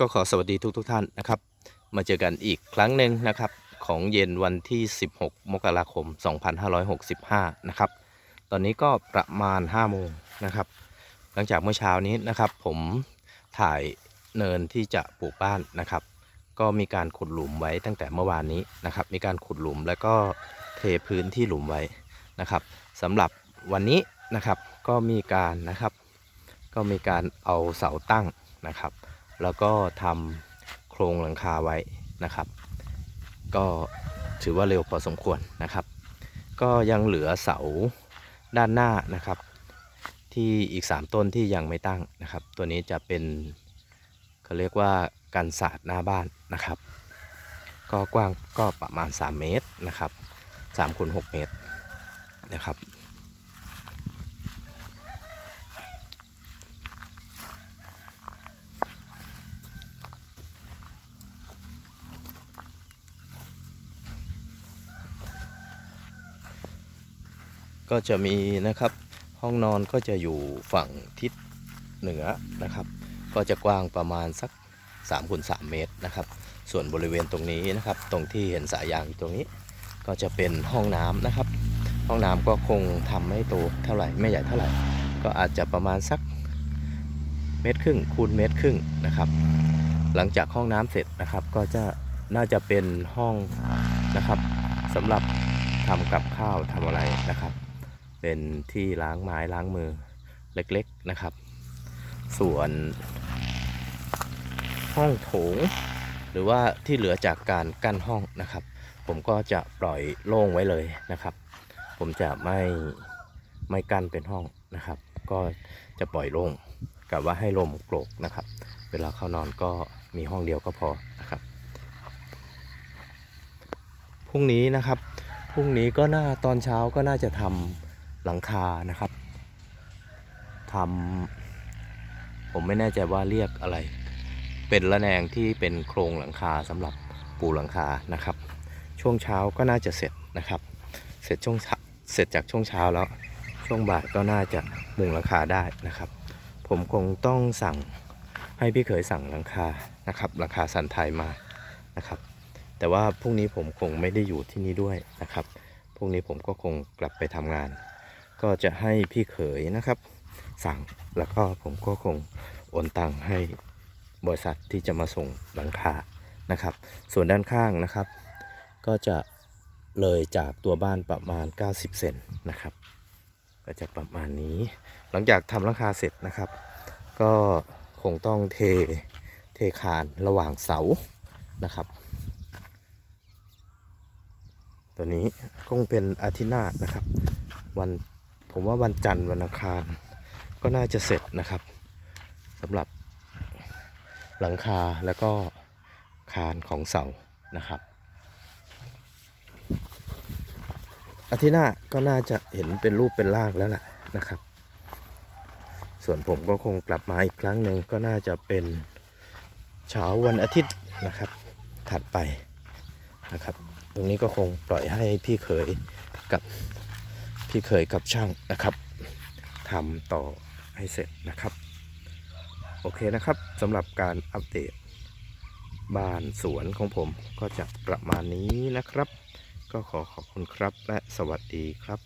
ก็ขอสวัสดีทุกทท่านนะครับ มาเจอกันอีกครั้งหนึ่งนะครับ ของเย็นวันที่ 16 มกราคม 2565 นะครับ ตอนนี้ก็ประมาณ 5 โมงนะครับ หลังจากเมื่อเช้านี้นะครับ ผมถ่ายเนินที่จะปลูกบ้านนะครับ ก็มีการขุดหลุมไว้ตั้งแต่เมื่อวานนี้นะครับ มีการขุดหลุมแล้วก็เทพื้นที่หลุมไว้นะครับสำหรับวันนี้นะครับก็มีการนะครับ ก็มีการเอาเสาตั้งนะครับ แล้วก็ทำโครงหลังคาไว้นะครับ ก็ถือว่าเร็วพอสมควรนะครับ ก็ยังเหลือเสาด้านหน้านะครับ ที่อีก 3 ต้นที่ยังไม่ตั้งนะครับ ตัวนี้จะเป็นเขาเรียกว่ากันศาสตร์หน้าบ้านนะครับ ก็กว้างก็ประมาณ 3 เมตรนะครับ3คูณ6เมตรนะครับ ก็จะมีนะครับ ห้องนอนก็จะอยู่ฝั่งทิศเหนือนะครับ ก็จะกว้างประมาณสัก3คูณ3เมตรนะครับ ส่วนบริเวณตรงนี้นะครับ ตรงที่เห็นสายยางอยู่ตรงนี้ ก็จะเป็นห้องน้ำนะครับ ห้องน้ำก็คงทำไม่โตเท่าไหร่ไม่ใหญ่เท่าไหร่ ก็อาจจะประมาณสักเมตรครึ่งคูณเมตรครึ่งนะครับ หลังจากห้องน้ำเสร็จนะครับ ก็จะน่าจะเป็นห้องนะครับสำหรับทำกับข้าวทำอะไรนะครับ เป็นที่ล้างไม้ล้างมือเล็กๆนะครับ ส่วน ห้องโถง หรือว่าที่เหลือจากการกั้นห้องนะครับ ผมก็จะปล่อยโล่งไว้เลยนะครับ ผมจะไม่ไม่กั้นเป็นห้องนะครับ ก็จะปล่อยโล่งกับว่าให้ลมโกรกนะครับ เวลาเข้านอนก็มีห้องเดียวก็พอนะครับพรุ่งนี้นะครับ พรุ่งนี้ก็น่าตอนเช้าก็น่าจะทำ หลังคานะครับทำผมไม่แน่ใจว่าเรียกอะไร เป็นระแนงที่เป็นโครงหลังคาสำหรับปูหลังคานะครับ ช่วงเช้าก็น่าจะเสร็จนะครับ เสร็จช่วงเช้าเสร็จจากช่วงเช้าแล้ว ช่วงบ่ายก็น่าจะมุงหลังคาได้นะครับ ผมคงต้องสั่งให้พี่เขยสั่งหลังคานะครับหลังคาสันไทยมานะครับ แต่ว่าพรุ่งนี้ผมคงไม่ได้อยู่ที่นี่ด้วยนะครับพรุ่งนี้ผมก็คงกลับไปทำงาน ก็จะให้พี่เขยนะครับ สั่งแล้วก็ผมก็คงโอนตังค์ให้บริษัทที่จะมาส่งหลังคานะครับ ส่วนด้านข้างนะครับ ก็จะเลยจากตัวบ้านประมาณ 90 เซนนะครับ ก็จะประมาณนี้ หลังจากทำหลังคาเสร็จนะครับ ก็คงต้องเทเทคานระหว่างเสานะครับ ตัวนี้คงเป็นอาทิตย์หน้านะครับ วัน ผมว่าวันจันทร์วันอังคาร ก็น่าจะเสร็จนะครับสำหรับหลังคาแล้วก็คานของเสานะครับอาทิตย์หน้าก็น่าจะเห็นเป็นรูปเป็นร่างแล้วแหละนะครับ ส่วนผมก็คงกลับมาอีกครั้งหนึ่งก็น่าจะเป็นเช้าวันอาทิตย์นะครับ ถัดไปนะครับ ตรงนี้ก็คงปล่อยให้พี่เขยกับ ที่เคยกับช่างนะครับทำต่อให้เสร็จนะครับ โอเคนะครับสำหรับการอัปเดตบ้านสวนของผมก็จะประมาณนี้นะครับ ก็ขอขอบคุณครับและสวัสดีครับ